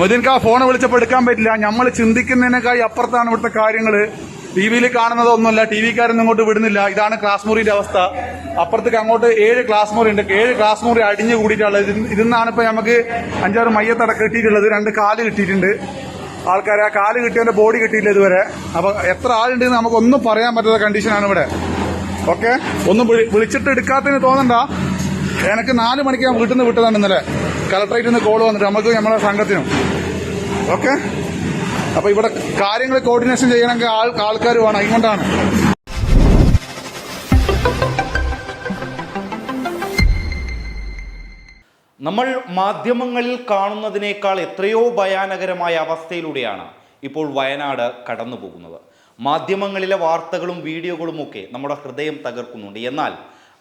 മൊയ്തീൻക്ക് ആ ഫോണ് വിളിച്ചപ്പോൾ എടുക്കാൻ പറ്റില്ല. നമ്മൾ ചിന്തിക്കുന്നതിനേക്കായി അപ്പുറത്താണ് ഇവിടുത്തെ കാര്യങ്ങൾ. ടി വിയിൽ കാണുന്നതൊന്നുമല്ല ടി വിക്കാരൊന്നും ഇങ്ങോട്ട് വിടുന്നില്ല. ഇതാണ് ക്ലാസ് മുറിയുടെ അവസ്ഥ. അപ്പുറത്തേക്ക് അങ്ങോട്ട് ഏഴ് ക്ലാസ് മുറി ഉണ്ട്. ഏഴ് ക്ലാസ് മുറി അടിഞ്ഞു കൂടിയിട്ടുള്ളത് നിന്നാണ് ഇപ്പൊ നമുക്ക് അഞ്ചാറ് മയ്യത്തട കിട്ടിയിട്ടുള്ളത്. രണ്ട് കാൽ കിട്ടിയിട്ടുണ്ട്. ആൾക്കാരെ ആ കാൽ കിട്ടിയതിന്റെ ബോഡി കിട്ടിയില്ല ഇതുവരെ. അപ്പൊ എത്ര ആളുണ്ടെന്ന് നമുക്കൊന്നും പറയാൻ പറ്റാത്ത കണ്ടീഷനാണ് ഇവിടെ. ഓക്കെ ഒന്നും വിളിച്ചിട്ട് എടുക്കാത്തതിന് തോന്നണ്ട. എനിക്ക് നാല് മണിക്ക് ഞാൻ വീട്ടിൽ നിന്ന് വിട്ടതാണ് ഇന്നലെ. കളക്ടറേറ്റിൽ നിന്ന് കോൾ വന്നിട്ട് നമുക്ക് നമ്മുടെ സംഘത്തിനും. ഓക്കെ അപ്പൊ ഇവിടെ കാര്യങ്ങൾ കോർഡിനേഷൻ ചെയ്യണമെങ്കിൽ ആൾ ആൾക്കാർ വേണം. അതുകൊണ്ടാണ് നമ്മൾ മാധ്യമങ്ങളിൽ കാണുന്നതിനേക്കാൾ എത്രയോ ഭയാനകരമായ ഇപ്പോൾ വയനാട് മാധ്യമങ്ങളിലെ വാർത്തകളും നമ്മുടെ ഹൃദയം എന്നാൽ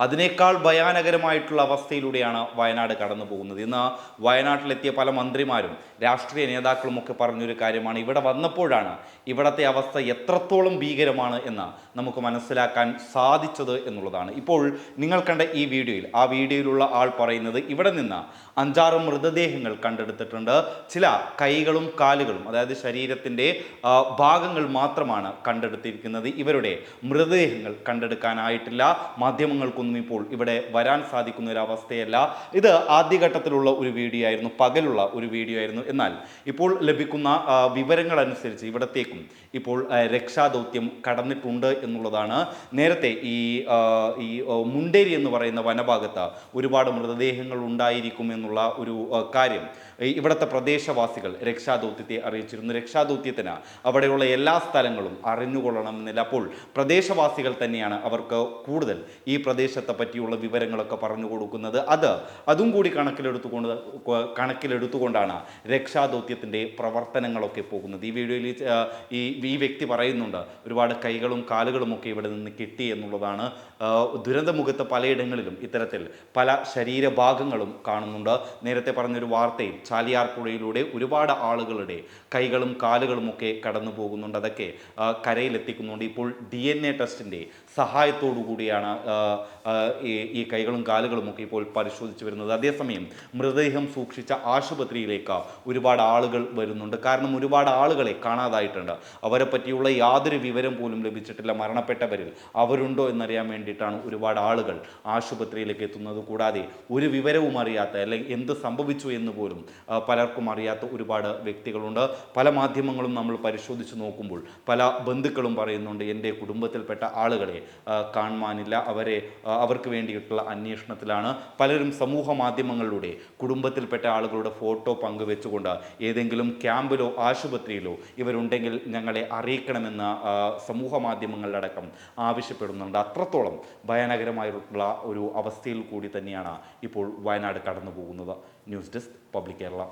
അതിനേക്കാൾ ഭയാനകരമായിട്ടുള്ള അവസ്ഥയിലൂടെയാണ് വയനാട് കടന്നു പോകുന്നത്. ഇന്ന് വയനാട്ടിലെത്തിയ പല മന്ത്രിമാരും രാഷ്ട്രീയ നേതാക്കളും ഒക്കെ പറഞ്ഞൊരു കാര്യമാണ്. ഇവിടെ വന്നപ്പോഴാണ് ഇവിടത്തെ അവസ്ഥ എത്രത്തോളം ഭീകരമാണ് എന്ന് നമുക്ക് മനസ്സിലാക്കാൻ സാധിച്ചത് എന്നുള്ളതാണ്. ഇപ്പോൾ നിങ്ങൾ കണ്ട ഈ വീഡിയോയിൽ ആ വീഡിയോയിലുള്ള ആൾ പറയുന്നത് ഇവിടെ നിന്ന് അഞ്ചാറ് മൃതദേഹങ്ങൾ കണ്ടെടുത്തിട്ടുണ്ട്. ചില കൈകളും കാലുകളും അതായത് ശരീരത്തിന്റെ ഭാഗങ്ങൾ മാത്രമാണ് കണ്ടെടുത്തിരിക്കുന്നത്. ഇവരുടെ മൃതദേഹങ്ങൾ കണ്ടെടുക്കാനായിട്ടില്ല. മാധ്യമങ്ങൾക്കൊന്നും ഇപ്പോൾ ഇവിടെ വരാൻ സാധിക്കുന്ന ഒരു അവസ്ഥയല്ല ഇത് ആദ്യഘട്ടത്തിലുള്ള ഒരു വീഡിയോ ആയിരുന്നു പകലുള്ള ഒരു വീഡിയോ ആയിരുന്നു. എന്നാൽ ഇപ്പോൾ ലഭിക്കുന്ന വിവരങ്ങൾ അനുസരിച്ച് ഇവിടത്തേക്കും ഇപ്പോൾ രക്ഷാദൗത്യം കടന്നിട്ടുണ്ട് എന്നുള്ളതാണ്. നേരത്തെ ഈ ഈ മുണ്ടേരി എന്ന് പറയുന്ന വനഭാഗത്ത് ഒരുപാട് മൃതദേഹങ്ങൾ ഉണ്ടായിരിക്കും എന്നുള്ള ഒരു കാര്യം ഇവിടുത്തെ പ്രദേശവാസികൾ രക്ഷാദൗത്യത്തെ അറിയിച്ചിരുന്നു. രക്ഷാദൗത്യത്തിന് അവിടെയുള്ള എല്ലാ സ്ഥലങ്ങളും അറിഞ്ഞുകൊള്ളണമെന്നില്ല. അപ്പോൾ പ്രദേശവാസികൾ തന്നെയാണ് അവർക്ക് കൂടുതൽ ഈ പ്രദേശത്തെ പറ്റിയുള്ള വിവരങ്ങളൊക്കെ പറഞ്ഞു കൊടുക്കുന്നത് അത് അതും കൂടി കണക്കിലെടുത്തുകൊണ്ട് കണക്കിലെടുത്തുകൊണ്ടാണ് രക്ഷാദൗത്യത്തിന്റെ പ്രവർത്തനങ്ങളൊക്കെ പോകുന്നത്. ഈ വീഡിയോയിൽ ഈ, ഈ വ്യക്തി പറയുന്നുണ്ട് ഒരുപാട് കൈകളും കാലുകളും ഒക്കെ ഇവിടെ നിന്ന് കിട്ടി എന്നുള്ളതാണ് ദുരന്തമുഖത്ത് പലയിടങ്ങളിലും ഇത്തരത്തിൽ പല ശരീരഭാഗങ്ങളും കാണുന്നുണ്ട്. നേരത്തെ പറഞ്ഞൊരു വാർത്തയിൽ ചാലിയാർ പുഴയിലൂടെ ഒരുപാട് ആളുകളുടെ കൈകളും കാലുകളും ഒക്കെ കടന്നു പോകുന്നുണ്ട്. അതൊക്കെ കരയിലെത്തിക്കുന്നുണ്ട്. ഇപ്പോൾ ഡി എൻ എ ടെസ്റ്റിന്റെ സഹായത്തോടു കൂടിയാണ് ഈ ഈ കൈകളും കാലുകളുമൊക്കെ ഇപ്പോൾ പരിശോധിച്ച് വരുന്നത്. അതേസമയം മൃതദേഹം സൂക്ഷിച്ച ആശുപത്രിയിലേക്ക് ഒരുപാട് ആളുകൾ വരുന്നുണ്ട്. കാരണം ഒരുപാട് ആളുകളെ കാണാതായിട്ടുണ്ട്. അവരെ പറ്റിയുള്ള യാതൊരു വിവരം പോലും ലഭിച്ചിട്ടില്ല. മരണപ്പെട്ടവരിൽ അവരുണ്ടോ എന്നറിയാൻ വേണ്ടിയിട്ടാണ് ഒരുപാട് ആളുകൾ ആശുപത്രിയിലേക്ക് എത്തുന്നത്. കൂടാതെ ഒരു വിവരവും അറിയാത്ത അല്ലെങ്കിൽ എന്ത് സംഭവിച്ചു എന്ന് പോലും പലർക്കും അറിയാത്ത ഒരുപാട് വ്യക്തികളുണ്ട്. പല മാധ്യമങ്ങളും നമ്മൾ പരിശോധിച്ച് നോക്കുമ്പോൾ പല ബന്ധുക്കളും പറയുന്നുണ്ട് എന്റെ കുടുംബത്തിൽപ്പെട്ട ആളുകളെ കാണുവാനില്ല. അവരെ അവർക്ക് വേണ്ടിയിട്ടുള്ള അന്വേഷണത്തിലാണ്. പലരും സമൂഹ മാധ്യമങ്ങളിലൂടെ കുടുംബത്തിൽപ്പെട്ട ആളുകളുടെ ഫോട്ടോ പങ്കുവെച്ചുകൊണ്ട് ഏതെങ്കിലും ക്യാമ്പിലോ ആശുപത്രിയിലോ ഇവരുണ്ടെങ്കിൽ ഞങ്ങളെ അറിയിക്കണമെന്ന് സമൂഹ മാധ്യമങ്ങളിലടക്കം ആവശ്യപ്പെടുന്നുണ്ട്. അത്രത്തോളം ഭയാനകരമായിട്ടുള്ള ഒരു അവസ്ഥയിൽ കൂടി തന്നെയാണ് ഇപ്പോൾ വയനാട് കടന്നു പോകുന്നത് ന്യൂസ് ഡെസ്ക് പബ്ലിക് കേരള.